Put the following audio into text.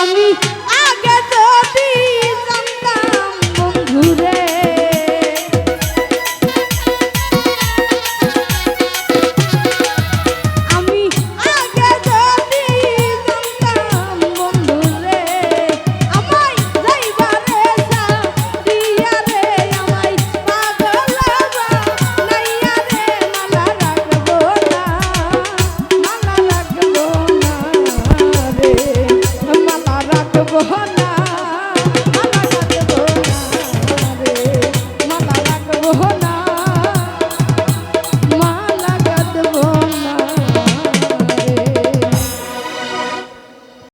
আমি